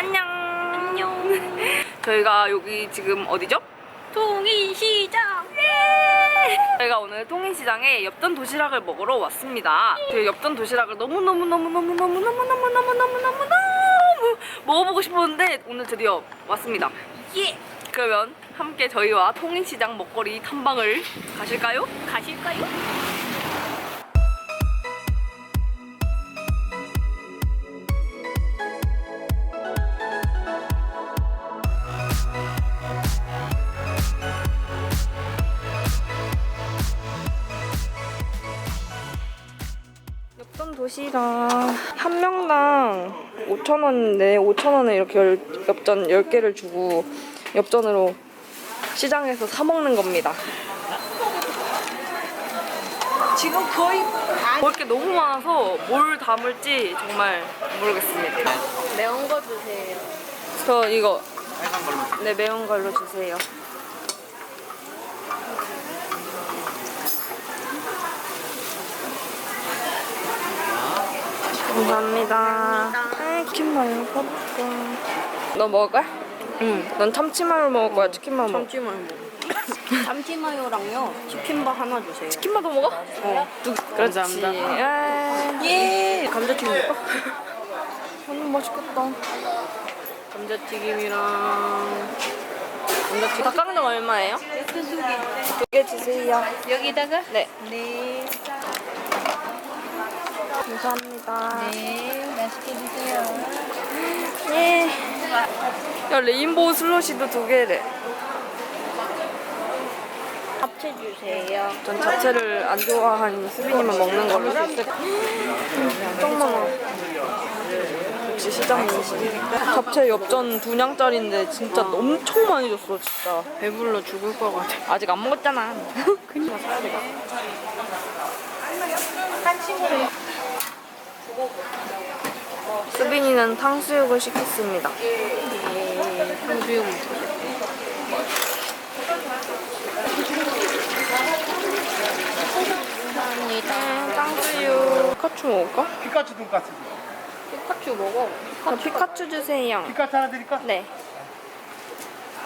안녕. 안녕. 저희가 여기 지금 어디죠? 통인시장. 저희가 오늘 통인시장에 엽전 도시락을 먹으러 왔습니다. 저희 엽전 도시락을 너무 너무 너무 너무 너무 너무 너무 너무 너무 너무 먹어보고 싶었는데 오늘 드디어 왔습니다. 예. 그러면 함께 저희와 통인시장 먹거리 탐방을 가실까요? 가실까요? 도시락 한 명당 5,000원인데 5,000원에 이렇게 열, 엽전 10개를 주고 엽전으로 시장에서 사 먹는 겁니다. 지금 거의 먹을 게 너무 많아서 뭘 담을지 정말 모르겠습니다. 매운 거 주세요. 저 이거 네 매운 걸로 주세요. 감사합니다. 아, 치킨 마요 먹을까? 너 먹을 거야? 응. 넌 참치 마요 먹을 거야? 치킨 마요 먹을? 참치마요 먹어. 참치마요랑요 치킨밥 하나 주세요. 치킨 마도 먹어? 어. 두, 그렇지. 감사합니다. 아, 예. 감자튀김 먹을까? 너무 맛있겠다. 감자튀김이랑 감자튀김. 닭강정 얼마예요? 두 개 주세요. 여기다가 네. 네. 감사합니다. 네. 맛있게 드세요. 예. 야 레인보우 슬러시도 두 개래. 잡채 주세요. 전 자체를 안 좋아하는 수빈이만 먹는 걸로 했을 엄청 많아. 역시 시장. 잡채 엽전 두 냥짜리인데 진짜 엄청 많이 줬어 진짜. 배불러 죽을 것 같아. 아직 안 먹었잖아. 그냥 사야 돼. 수빈이는 탕수육을 시켰습니다. 예. 탕수육. 감사합니다. 음, 탕수육. 피카츄 먹을까? 피카츄 돈까스. 피카츄 먹어. 저 피카츄 주세요. 피카츄 하나 드릴까? 네.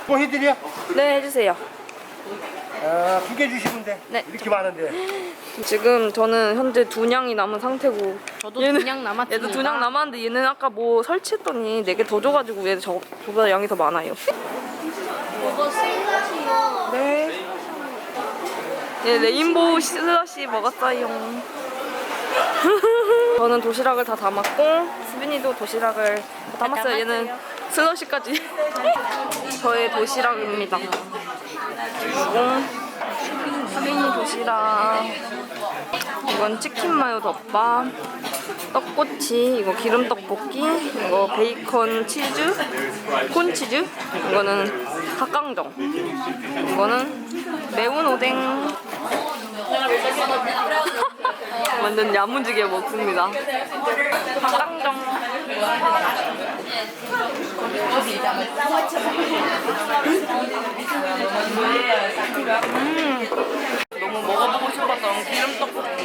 뭐 해드려? 네 해주세요. 아, 두개 주시면 돼. 네. 이렇게 많은데. 지금 저는 현재 두 냥이 남은 상태고 저도 얘는- 그냥 남았습니다. 얘도 두냥 남았는데 얘는 아까 뭐 설치했더니 네 개 더 줘가지고 얘 저, 저보다 양이 더 많아요. 이거 슬러시요. 네. 얘 레인보우 슬러시 먹었어요. 저는 도시락을 다 담았고 수빈이도 도시락을 다 담았어요. 얘는 슬러시까지 저의 도시락입니다. 그리고 수빈이 도시락 이건 치킨 마요 덮밥 떡꼬치 이거 기름 떡볶이 이거 베이컨 치즈 콘치즈 이거는 닭강정. 이거는 매운 오뎅. 완전 야무지게 먹습니다. 닭강정. 음 너무 먹어보고 싶었던 기름 떡볶이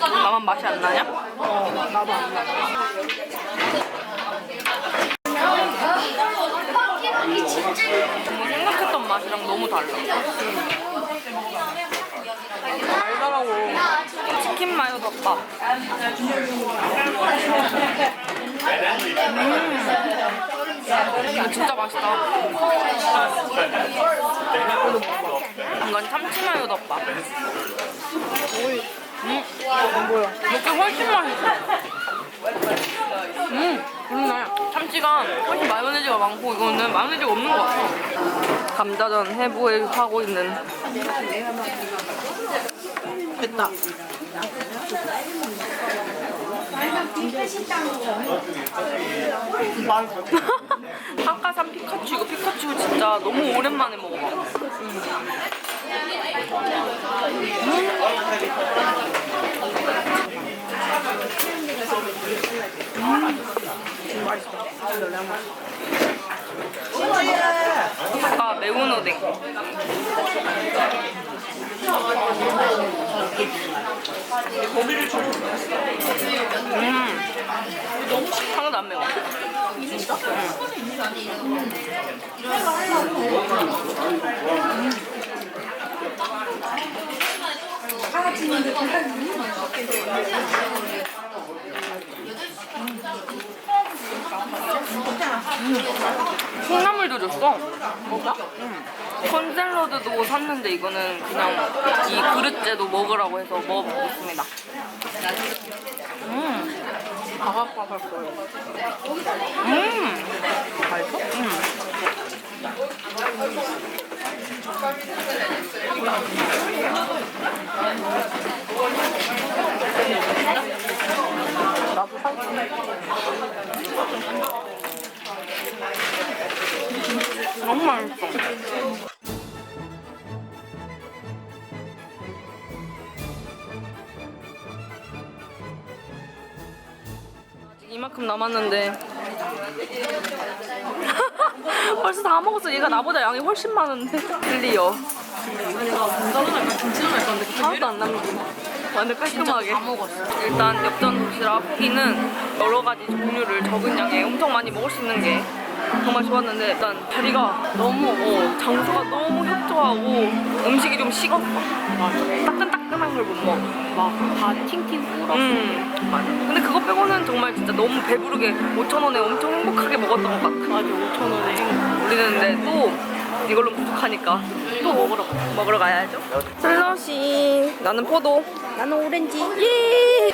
나만 맛이 안 나냐? 어, 나도 안 나. 너무 생각했던 맛이랑 너무 달라. 달달하고 치킨 마요 덮밥. 음, 진짜 맛있다. 이건 참치 마요 덮밥. 음, 뭐야? 이게 훨씬 맛있어. 음, 좋네. 참치가 훨씬 마요네즈가 많고 이거는 마요네즈가 없는 것 같아. 감자전 해부에 하고 있는. 됐다. 한가산 피카츄 이거 피카츄 진짜 너무 오랜만에 먹어봐. 아까 매운 오뎅. 음. 하나도 안 매워. 진짜? 콩나물도 줬어. 뭐가? 응. 컨샐러드도 샀는데 이거는 그냥 이 그릇째도 먹으라고 해서 먹어보고 있습니다. 음. 바삭바삭 거려. 음. 맛있어? 음. 나도 살게. 너무 맛있어. 이만큼 남았는데 벌써 다 먹었어. 얘가 나보다 양이 훨씬 많은데. 건데 하나도 안 남기고 완전 깔끔하게. 일단 엽전 도시락 후기는 여러 가지 종류를 적은 양에 엄청 많이 먹을 수 있는 게 정말 좋았는데 일단 자리가 너무 어, 장소가 너무 협소하고 음식이 좀 식었어. 따끈따끈한 걸 못 먹어. 막다 팅팅 불어. 음, 맞아. 근데 그거 빼고는 정말 진짜 너무 배부르게 5,000원에 엄청 행복하게 먹었던 것 같아. 맞아 5천 원에 행복. 우리는 근데 또 이걸로 부족하니까 또 먹으러 가. 먹으러 가야죠. 슬러시. 나는 포도. 나는 오렌지. 예.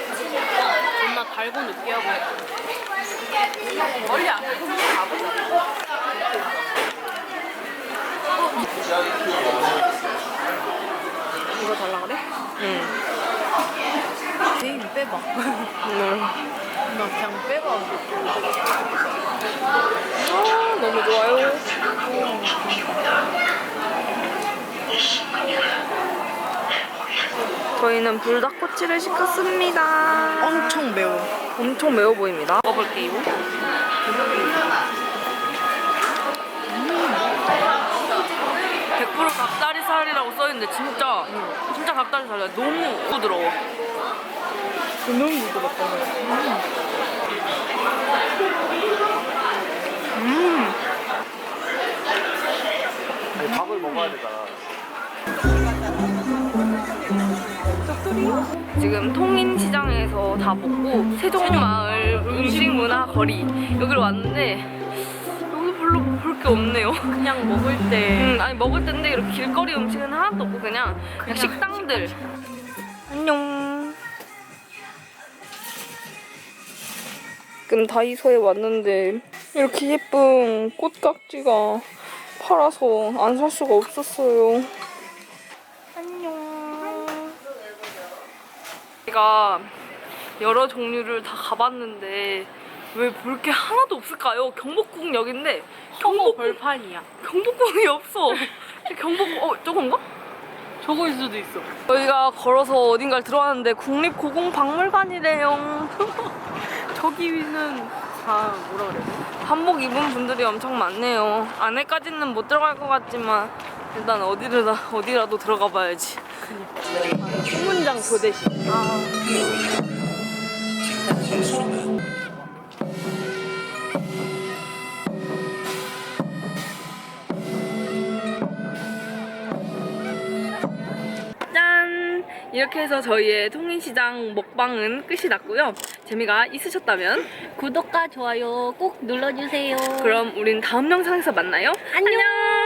존나 달고 느끼하고. 멀리 안 가고 가보자. 이거 달라 그래? 응. 제인 빼봐. 응. 나 그냥 빼봐. 아, 너무 좋아요. 저희는 불닭꼬치를 시켰습니다. 엄청 매워. 보입니다. 먹어볼게요. 100% 닭다리살이라고 써있는데 진짜 진짜 닭다리살이야. 너무 부드러워. 너무 부드럽다. 음. 지금 통인시장에서 다 먹고 세종마을 음식문화 거리 여기로 왔는데 여기 별로 볼 게 없네요. 그냥 먹을 때 음, 아니 먹을 텐데 이렇게 길거리 음식은 하나도 없고 그냥, 그냥 식당들. 안녕. 지금 다이소에 왔는데 이렇게 예쁜 꽃깍지가 팔아서 안 살 수가 없었어요. 안녕. 제가 여러 종류를 다 가봤는데 왜 볼 게 하나도 없을까요? 경복궁역인데 경복 벌판이야. 경복궁이 없어. 경복 어 저건가? 저거일 수도 있어. 저희가 걸어서 어딘가를 들어왔는데 국립고궁박물관이래요. 저기는 다 뭐라 그래? 한복 입은 분들이 엄청 많네요. 안에까지는 못 들어갈 것 같지만 일단 어디를 어디라도 들어가 봐야지. 소문장 교대식. 짠! 이렇게 해서 저희의 통인시장 먹방은 끝이 났고요. 재미가 있으셨다면 구독과 좋아요 꼭 눌러주세요. 그럼 우린 다음 영상에서 만나요. 안녕.